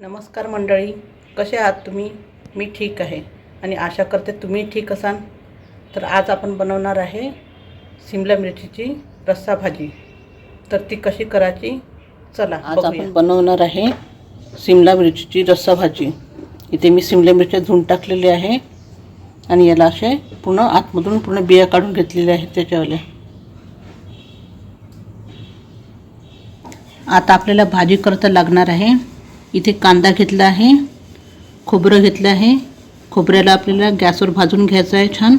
नमस्कार मंडळी कसे आहात तुम्ही? मी ठीक आहे आणि आशा करते तुम्ही ठीक असाल. तर आज आपण बनवणार आहे सिमला मिरचीची रस्सा भाजी. तर ती कशी करायची? चला आज आपण बनवणार आहे सिमला मिरचीची रस्सा भाजी. इथे मी सिमला मिरच्या धुवून टाकलेले आहे आणि याला असे पूर्ण आतमधून पूर्ण बिया काढून घेतलेल्या आहेत त्याच्यावाल्या. आता आपल्याला भाजी करता लागणार आहे. इथे कांदा घेतला आहे खोबरं घेतलं आहे. खोबऱ्याला आपल्याला गॅसवर भाजून घ्यायचं आहे छान.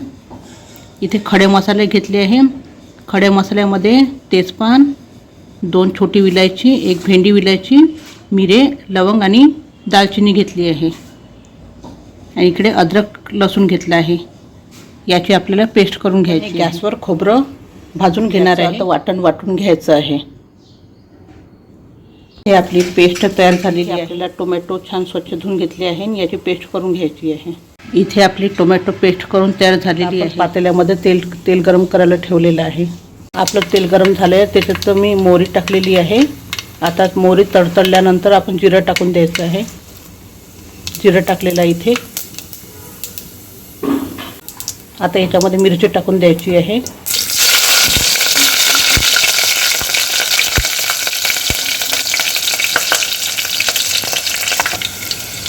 इथे खडे मसाले घेतले आहे. खड्या मसाल्यामध्ये तेजपान दोन छोटी विलायची एक भेंडी विलायची मिरे लवंग आणि दालचिनी घेतली आहे. आणि इकडे अद्रक लसूण घेतलं आहे. याची आपल्याला पेस्ट करून घ्यायची गॅसवर खोबरं भाजून घेणार आहे. वाटण वाटून घ्यायचं आहे. हे आपली पेस्ट तयार झालेली आहे. आपल्याला टोमॅटो छान स्वच्छ धुवून घेतले आहे आणि याची पेस्ट करून घ्यायची आहे. इथे आपली टोमॅटो पेस्ट करून तयार झालेली आहे. पातेल्यामध्ये तेल तेल गरम करायला ठेवलेलं आहे. आपलं तेल गरम झालं आहे त्याच्यात मी मोहरी टाकलेली आहे. आता मोहरी तडतडल्यानंतर आपण जिरं टाकून द्यायचं आहे. जिरं टाकलेलं आहे इथे. आता याच्यामध्ये मिरची टाकून द्यायची आहे.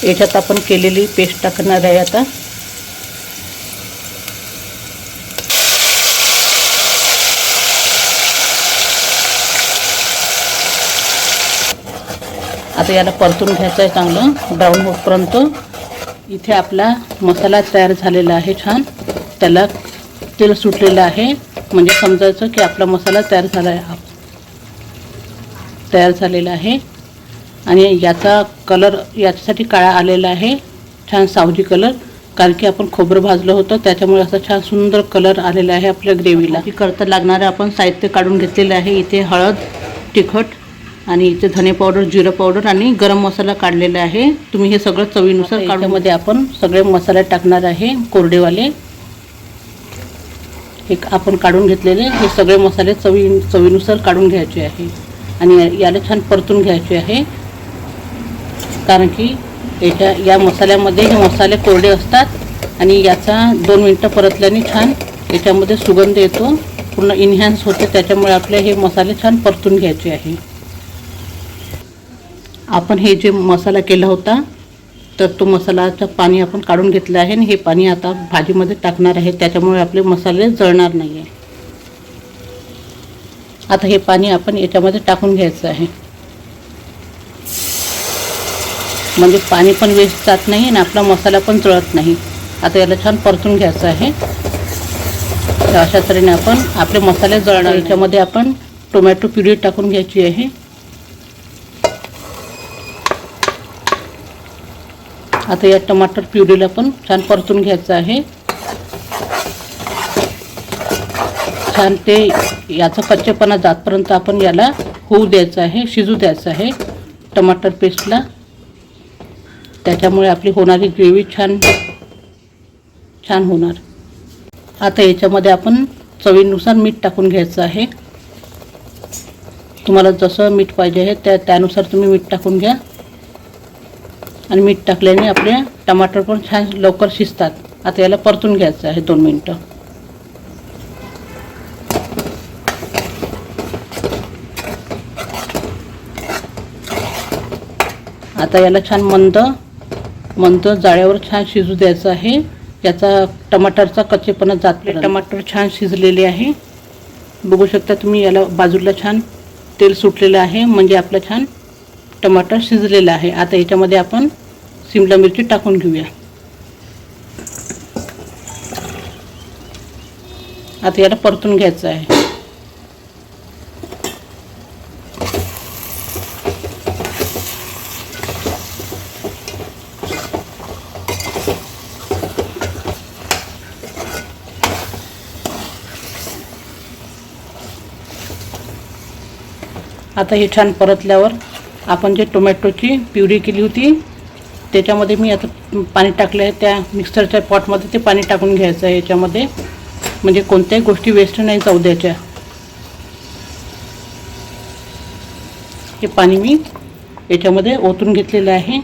याच्यात आपण केलेली पेस्ट टाकणार आहे आता. आता याला परतून घ्यायचं आहे चांगलं ब्राऊन होतपर्यंत इथे आपला मसाला तयार झालेला आहे छान. त्याला तेल सुटलेलं आहे. म्हणजे समजायचं की आपला मसाला तयार झाला आहे. तयार झालेला आहे. आणि याचा कलर याच्यासाठी काळा आलेला आहे. छान सावजी कलर कारण की आपण खोबरं भाजलं होतं त्याच्यामुळे असं छान सुंदर कलर आलेला आहे आपल्या ग्रेव्हीला करता लागणारं आपण साहित्य काढून घेतलेलं आहे. इथे हळद तिखट आणि इथे धने पावडर जिरं पावडर आणि गरम मसाला काढलेला आहे. तुम्ही हे सगळं चवीनुसार काढण्यामध्ये आपण सगळे मसाले टाकणार आहे कोरडेवाले. एक आपण काढून घेतलेले हे सगळे मसाले चवी चवीनुसार काढून घ्यायचे आहे. आणि याला छान परतून घ्यायचे आहे. कारण की याच्या या मसाल्यामध्ये हे मसाले कोरडे असतात आणि याचा दोन मिनटं परतल्याने छान याच्यामध्ये सुगंध येतो पूर्ण इन्हॅन्स होते त्याच्यामुळे आपले हे मसाले छान परतून घ्यायचे आहे. आपण हे जे मसाला केला होता तर तो मसाल्याचं पाणी आपण काढून घेतलं आहे आणि हे पाणी आता भाजीमध्ये टाकणार आहे त्याच्यामुळे आपले मसाले जळणार नाही आहे आता हे पाणी आपण याच्यामध्ये टाकून घ्यायचं आहे. म्हणजे पाणी पण वेस्ट जात नाही आणि आपला मसाला पण जळत नाही. आता याला छान परतून घ्यायचं आहे. तर अशा तऱ्हेने आपण आपले मसाले जळणार. याच्यामध्ये आपण टोमॅटो प्युरी टाकून घ्यायची आहे. आता या टमाटर प्युरीला पण छान परतून घ्यायचं आहे. छान ते याचा कच्चेपणा जातपर्यंत आपण याला होऊ द्यायचं आहे शिजू द्यायचं आहे टमाटर पेस्टला त्याच्यामुळे आपली होणारी ग्रेव्ही छान छान होणार. आता याच्यामध्ये आपण चवीनुसार मीठ टाकून घ्यायचं आहे. तुम्हाला जसं मीठ पाहिजे आहे त्या त्यानुसार तुम्ही मीठ टाकून घ्या. आणि मीठ टाकल्याने आपले टमाटर पण छान लवकर शिजतात. आता याला परतून घ्यायचं आहे दोन मिनटं. आता याला छान मंद मंद जाळ्यावर छान शिजू द्यायचं आहे. याचा टमाटरचा कच्चेपणा जात टमाटर छान शिजलेले आहे. बघू शकता तुम्ही याला बाजूला छान तेल सुटलेलं आहे. म्हणजे आपलं छान टमाटर शिजलेलं आहे. आता याच्यामध्ये आपण सिमला मिरची टाकून घेऊया. आता याला परतून घ्यायचं आहे. आता हे छान परतल्यावर आपण जे टोमॅटोची प्युरी केली होती त्याच्यामध्ये मी आता पाणी टाकलं आहे त्या मिक्सरच्या पॉटमध्ये ते पाणी टाकून घ्यायचं आहे याच्यामध्ये. म्हणजे कोणत्याही गोष्टी वेस्ट नाही जाऊ द्यायच्या. हे पाणी मी याच्यामध्ये ओतून घेतलेलं आहे.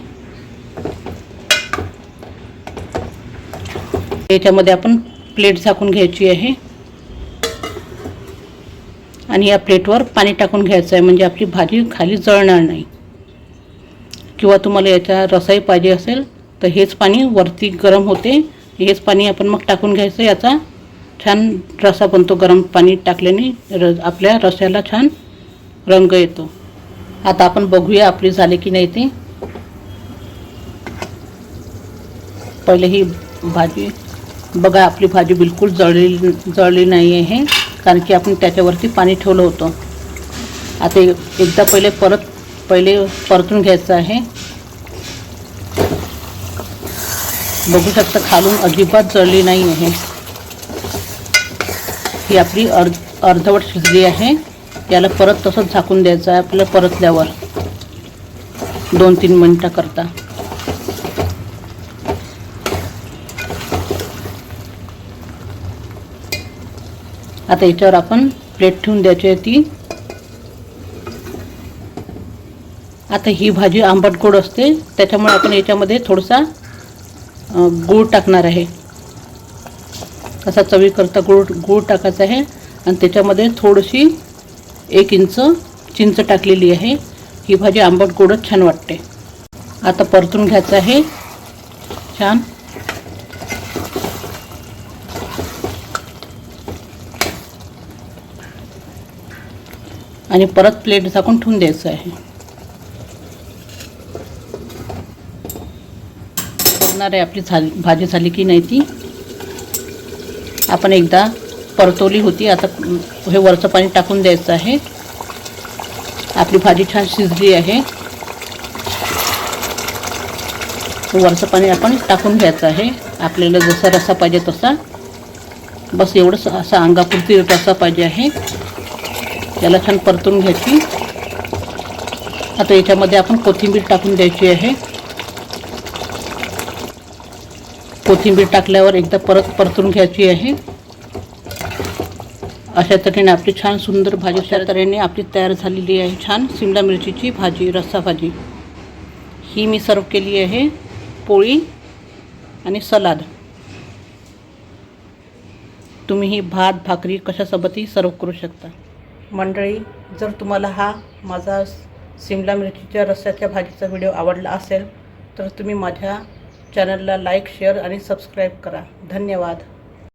याच्यामध्ये आपण प्लेट झाकून घ्यायची आहे. आणि या प्लेटवर पाणी टाकून घ्यायचं आहे. म्हणजे आपली भाजी खाली जळणार नाही. किंवा तुम्हाला याचा रसाही पाहिजे असेल तर हेच पाणी वरती गरम होते. हेच पाणी आपण मग टाकून घ्यायचं याचा छान रसा बनतो गरम पाणी टाकल्याने र आपल्या रस्याला छान रंग येतो. आता आपण बघूया आपली झाले की नाही ते. पहिले ही भाजी बघा आपली भाजी बिलकुल जळली जळली नाही आहे. कारण की आपण त्याच्यावरती पाणी ठेवलं होतं. आता एकदा पहिले परत पहिले परतून घ्यायचं आहे. बघू शकता खालून अजिबात जळली नाही आहे. ही आपली अर्ध अर्धवट शिजली आहे. याला परत तसंच झाकून द्यायचं आहे आपल्याला परतल्यावर. दोन तीन मिनटाकरता. आता याच्यावर आपण प्लेट ठेवून द्यायची आहे ती. आता ही भाजी आंबट गोड असते त्याच्यामुळे आपण याच्यामध्ये थोडासा गूळ टाकणार आहे. असा चवीकरता गूळ गूळ टाकायचा आहे आणि त्याच्यामध्ये थोडीशी एक इंच चिंच टाकलेली आहे. ही भाजी आंबट गोडच छान वाटते. आता परतून घ्यायचं आहे. छान. आणि परत प्लेट झाकून ठेवून द्यायचं आहे. बघणार आहे आपली झाली भाजी झाली की नाही ती. आपण एकदा परतवली होती आता हे वरचं पाणी टाकून द्यायचं आहे. आपली भाजी छान शिजली आहे. वरचं पाणी आपण टाकून घ्यायचं आहे. आपल्याला जसा रसा पाहिजे तसा. बस एवढंच असा अंगापुरती रसा पाहिजे आहे. याला छान परतून घ्यायची. आता याच्यामध्ये आपण कोथिंबीर टाकून द्यायची आहे. कोथिंबीर टाकल्यावर एकदा परत परतून घ्यायची आहे. अशा तऱ्हेने आपली छान सुंदर भाजी अशा तऱ्हेने आपली तयार झालेली आहे. छान शिमला मिरचीची भाजी रस्सा भाजी. ही मी सर्व केली आहे. पोळी आणि सलाद. तुम्ही ही भात भाकरी कशासोबतही सर्व करू शकता. मंडळी जर तुम्हाला हा माझा शिमला मिरचीच्या रस्त्याच्या भाजीचा व्हिडिओ आवडला असेल तर तुम्ही माझ्या चॅनलला लाईक शेअर आणि सबस्क्राईब करा. धन्यवाद.